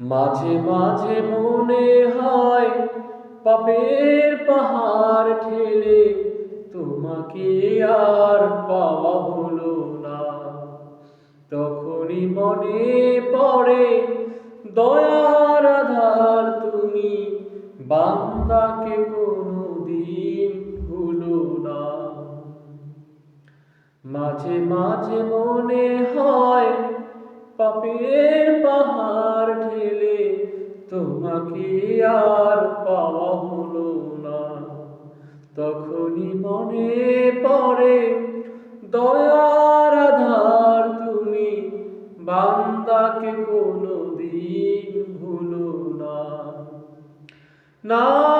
মাঝে মাঝে মনে হয় পাপের পাহাড় ঠেলে তোমাকে আর পাওয়া হলো না। তখনই মনে পড়ে দয়ার আধার তুমি, বান্দাকে কোনো দিন ভুলো না। মাঝে মাঝে মনে হয় পাপের পাহাড় তোমাকে আর পাওয়া হলো না। তখনই মনে পড়ে, দয়ার আধার তুমি বান্দাকে কোনো দিন ভুলো না। না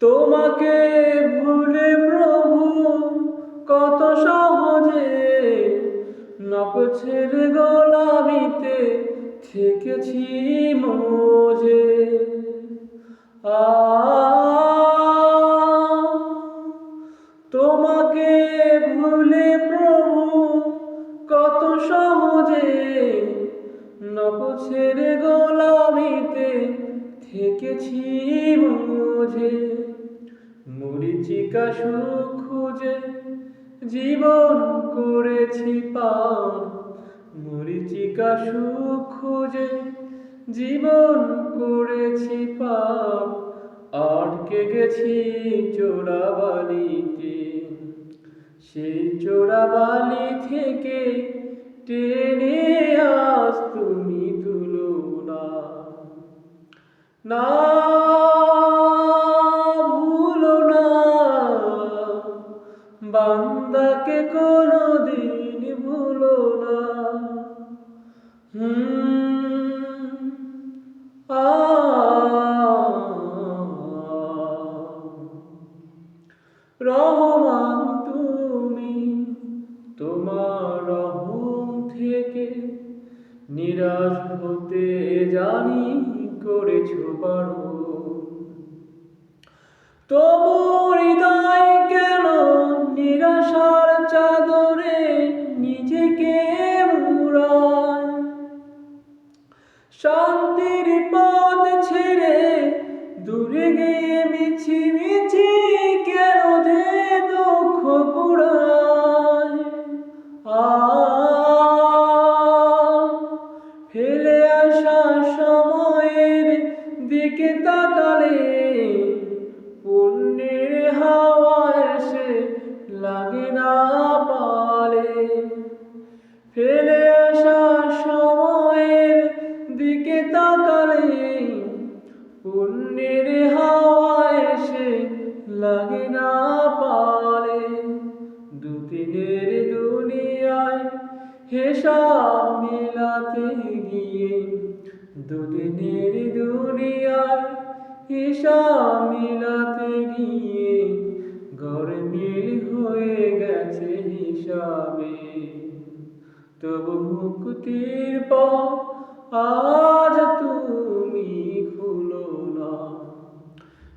তোমাকে ভুলে প্রভু, কত সহজে নপছের গোলামিতে থেকেছি মোজে। আ, তোমাকে ভুলে প্রভু, কত সহজে নপছের গোলামিতে থেকেছি বুঝে মরিচিকা সুখ খুঁজে জীবন করেছি পান। মরিচিকা সুখ খুঁজে জীবন করেছি পান। আটকে গেছি চোরাবালিতে। সেই চোরাবালি থেকে টেনে আস তুমি তুলো না বান্দাকে কোনো দিন ভুলো না। রহমান তুমি তোমার রহম থেকে নিরাশ হতে জানি করেছ পারো। তবু হৃদয় ফেলে আসা সময়ের দিকে তাকালে পুণ্যের হাওয়া এসে লাগে না পালে। ফেলে আসা সময়ের দিকে তাকালে পুণ্যের হাওয়া এসে লাগে না পালে। দুদিনের হিসাব মিলাতে গিয়ে দুদিনের দুনিয়ায় হিসাব মিলাতে গিয়ে গরমিল হয়ে গেছে হিসাবে। তবু মুক্তির পথ আজ তুমি খুলো না।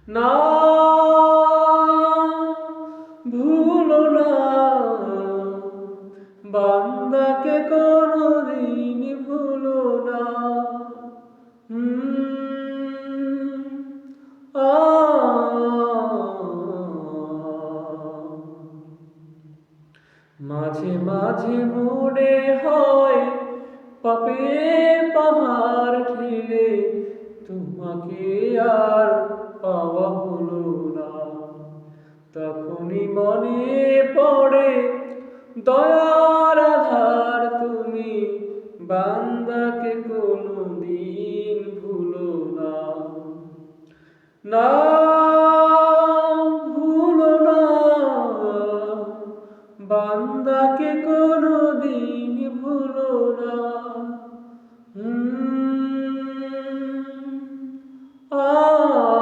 না, ভুলো না। বান্দাকে কোনো দিন ভুলো না। মাঝে মাঝে মনে হয় পাপে পাহাড় ঠেলে তোমাকে আর পাওয়া হলো না। তখনই মনে পড়ে দয়ার আধার তুমি। বান্দাকে কোনো দিন ভুলো না। না, ভুলো না। বান্দাকে কোনো দিন ভুলো না। হুম, আ